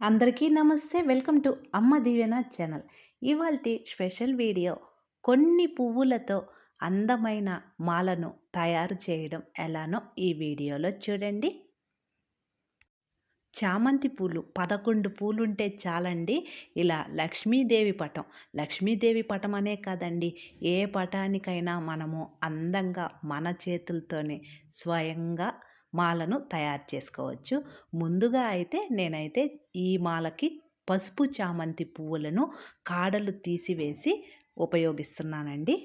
అందరికీ నమస్తే. Welcome to Amma Deevena channel. ఇవాల్టి స్పెషల్ వీడియో కొన్ని పువ్వులతో అందమైన మాలను తయారు చేయడం ఎలానో ఈ వీడియోలో చూడండి. చామంతి పూలు పదకొండు పూలుంటే చాలండి. ఇలా లక్ష్మీదేవి పటం. లక్ష్మీదేవి పటం అనే కాదండి. ఏ పటానికైనా మనము అందంగా మన చేతులతోనే స్వయంగా మాలను తయారు చేసుకోవచ్చు. ముందుగా అయితే నేనైతే ఈ మాలకి పసుపు చామంతి పువ్వులను కాడలు తీసివేసి ఉపయోగిస్తున్నానండి.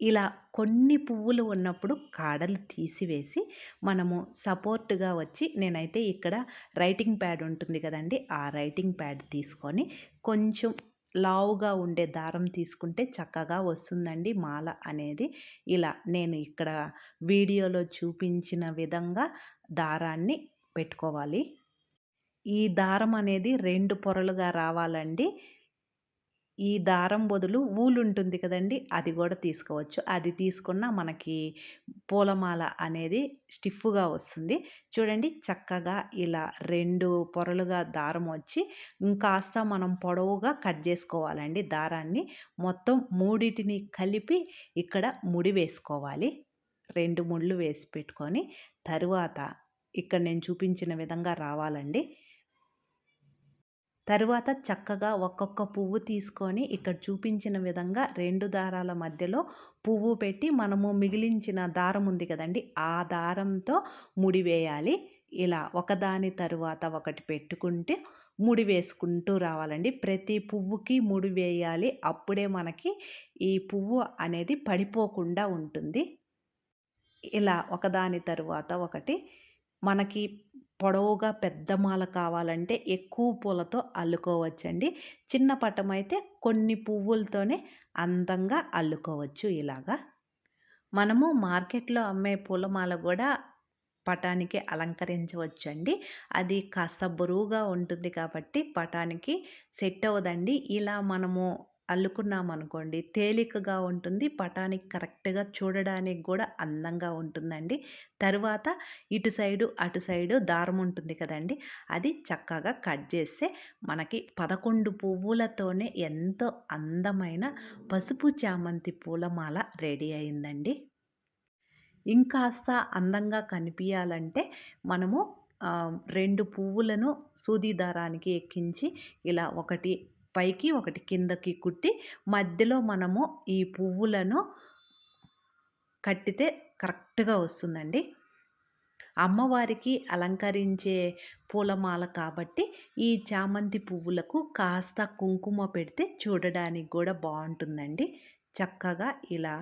ఇలా కొన్ని పువ్వులు ఉన్నప్పుడు కాడలు తీసివేసి మనము సపోర్ట్గా వచ్చి నేనైతే ఇక్కడ రైటింగ్ ప్యాడ్ ఉంటుంది కదండి ఆ రైటింగ్ ప్యాడ్ తీసుకొని కొంచెం లావుగా ఉండే దారం తీసుకుంటే చక్కగా వస్తుందండి మాల అనేది. ఇలా నేను ఇక్కడ వీడియోలో చూపించిన విధంగా దారాన్ని పెట్టుకోవాలి. ఈ దారం అనేది రెండు పొరలుగా రావాలండి. ఈ దారం బదులు ఊలు ఉంటుంది కదండి అది కూడా తీసుకోవచ్చు. అది తీసుకున్న మనకి పూలమాల అనేది స్టిఫ్గా వస్తుంది. చూడండి చక్కగా ఇలా రెండు పొరలుగా దారం వచ్చి ఇంకాస్త మనం పొడవుగా కట్ చేసుకోవాలండి దారాన్ని. మొత్తం మూడిటిని కలిపి ఇక్కడ ముడి వేసుకోవాలి. రెండు ముళ్ళు వేసి పెట్టుకొని తరువాత ఇక్కడ నేను చూపించిన విధంగా రావాలండి. తరువాత చక్కగా ఒక్కొక్క పువ్వు తీసుకొని ఇక్కడ చూపించిన విధంగా రెండు దారాల మధ్యలో పువ్వు పెట్టి మనము మిగిలించిన దారం ఉంది కదండి ఆ దారంతో ముడివేయాలి ఇలా ఒకదాని తరువాత ఒకటి పెట్టుకుంటే ముడి వేసుకుంటూ రావాలండి. ప్రతి పువ్వుకి ముడి వేయాలి. అప్పుడే మనకి ఈ పువ్వు అనేది పడిపోకుండా ఉంటుంది. ఇలా ఒకదాని తరువాత ఒకటి మనకి పొడవుగా పెద్ద మాల కావాలంటే ఎక్కువ పూలతో అల్లుకోవచ్చండి. చిన్న పటం అయితే కొన్ని పువ్వులతోనే అందంగా అల్లుకోవచ్చు ఇలాగా. మనము మార్కెట్లో అమ్మే పూలమాల కూడా పటానికి అలంకరించవచ్చండి. అది కాస్త బరువుగా ఉంటుంది కాబట్టి పటానికి సెట్ అవ్వదండి. ఇలా మనము అల్లుకున్నామనుకోండి తేలికగా ఉంటుంది పటానికి కరెక్ట్గా చూడడానికి కూడా అందంగా ఉంటుందండి. తరువాత ఇటు సైడు అటు సైడు దారం ఉంటుంది కదండి అది చక్కగా కట్ చేస్తే మనకి పదకొండు పువ్వులతోనే ఎంతో అందమైన పసుపు చామంతి పూలమాల రెడీ అయిందండి. ఇంకాస్త అందంగా కనిపించాలంటే మనము రెండు పువ్వులను సూది దారానికి ఎక్కించి ఇలా ఒకటి పైకి ఒకటి కిందకి కుట్టి మధ్యలో మనము ఈ పువ్వులను కట్టితే కరెక్ట్గా వస్తుందండి. అమ్మవారికి అలంకరించే పూలమాల కాబట్టి ఈ చామంతి పువ్వులకు కాస్త కుంకుమ పెడితే చూడడానికి కూడా బాగుంటుందండి. చక్కగా ఇలా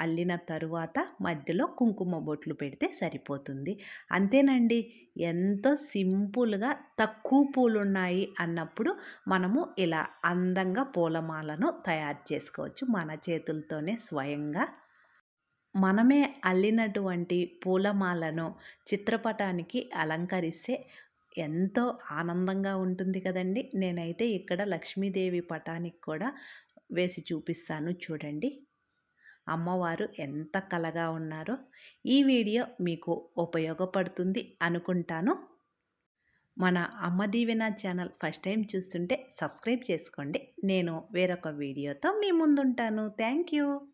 అల్లిన తరువాత మధ్యలో కుంకుమ బొట్లు పెడితే సరిపోతుంది. అంతేనండి ఎంతో సింపుల్గా తక్కువ పూలు ఉన్నాయి అన్నప్పుడు మనము ఇలా అందంగా పూలమాలను తయారు చేసుకోవచ్చు మన చేతులతోనే స్వయంగా. మనమే అల్లినటువంటి పూలమాలను చిత్రపటానికి అలంకరిస్తే ఎంతో ఆనందంగా ఉంటుంది కదండి. నేనైతే ఇక్కడ లక్ష్మీదేవి పటానికి కూడా వేసి చూపిస్తాను చూడండి. అమ్మవారు ఎంత కలగా ఉన్నారో ఈ వీడియో మీకు ఉపయోగపడుతుంది అనుకుంటాను. మన Amma Deevena channel first time చూస్తుంటే సబ్స్క్రైబ్ చేసుకోండి. నేను వేరొక వీడియోతో మీ ముందుంటాను. Thank you.